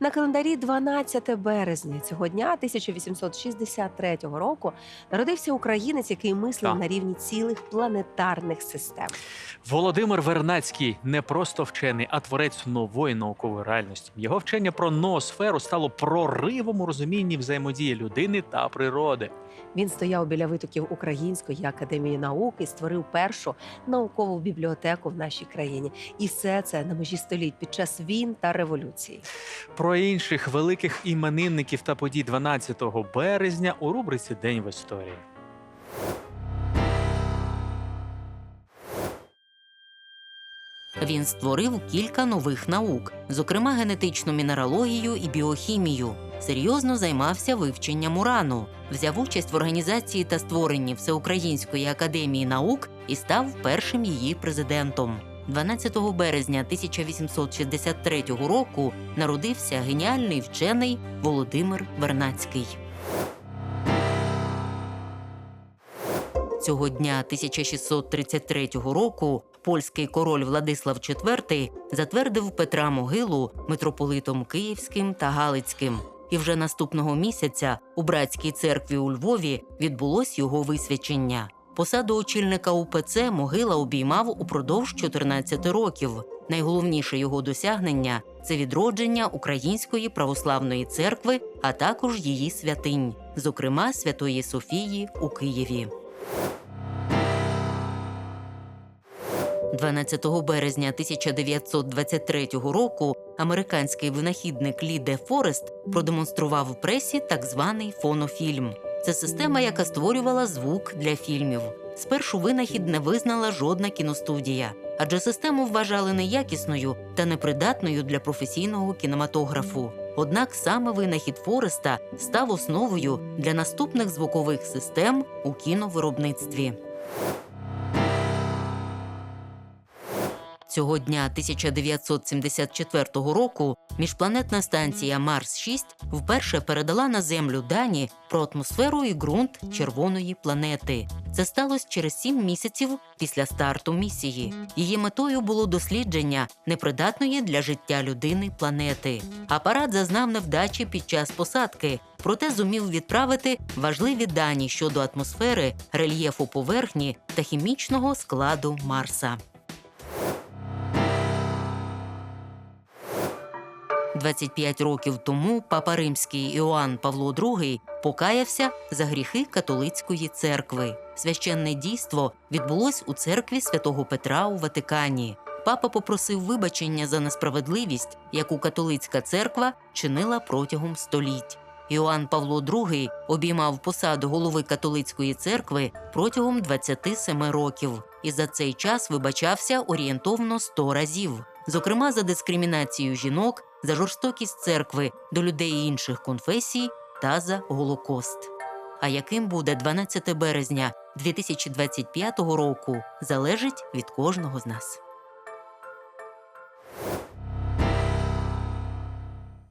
На календарі 12 березня цього дня 1863 року народився українець, який мислив Так. на рівні цілих планетарних систем. Володимир Вернацький не просто вчений, а творець нової наукової реальності. Його вчення про ноосферу стало проривом у розумінні взаємодії людини та природи. Він стояв біля витоків Української академії наук і створив першу наукову бібліотеку в нашій країні. І все це на межі століть під час війн та революції. Про інших великих іменинників та подій 12 березня у рубриці День в історії. Він створив кілька нових наук, зокрема генетичну мінералогію і біохімію. Серйозно займався вивченням урану, взяв участь в організації та створенні Всеукраїнської академії наук і став першим її президентом. 12 березня 1863 року народився геніальний вчений Володимир Вернацький. Цього дня 1633 року польський король Владислав IV затвердив Петра Могилу митрополитом Київським та Галицьким. І вже наступного місяця у братській церкві у Львові відбулось його висвячення. Посаду очільника УПЦ Могила обіймав упродовж 14 років. Найголовніше його досягнення це відродження Української православної церкви, а також її святинь, зокрема Святої Софії у Києві. 12 березня 1923 року американський винахідник Лі Де Форест продемонстрував в пресі так званий фонофільм. Це система, яка створювала звук для фільмів. Спершу винахід не визнала жодна кіностудія, адже систему вважали неякісною та непридатною для професійного кінематографу. Однак саме винахід Фореста став основою для наступних звукових систем у кіновиробництві. Цього дня 1974 року міжпланетна станція Марс 6 вперше передала на Землю дані про атмосферу і ґрунт червоної планети. Це сталося через сім місяців після старту місії. Її метою було дослідження непридатної для життя людини планети. Апарат зазнав невдачі під час посадки, проте зумів відправити важливі дані щодо атмосфери, рельєфу поверхні та хімічного складу Марса. 25 років тому папа римський Іоанн Павло II покаявся за гріхи католицької церкви. Священне дійство відбулось у церкві святого Петра у Ватикані. Папа попросив вибачення за несправедливість, яку католицька церква чинила протягом століть. Іоанн Павло II обіймав посаду голови католицької церкви протягом 27 років і за цей час вибачався орієнтовно 100 разів, зокрема за дискримінацію жінок, за жорстокість церкви до людей інших конфесій та за Голокост. А яким буде 12 березня 2025 року, залежить від кожного з нас.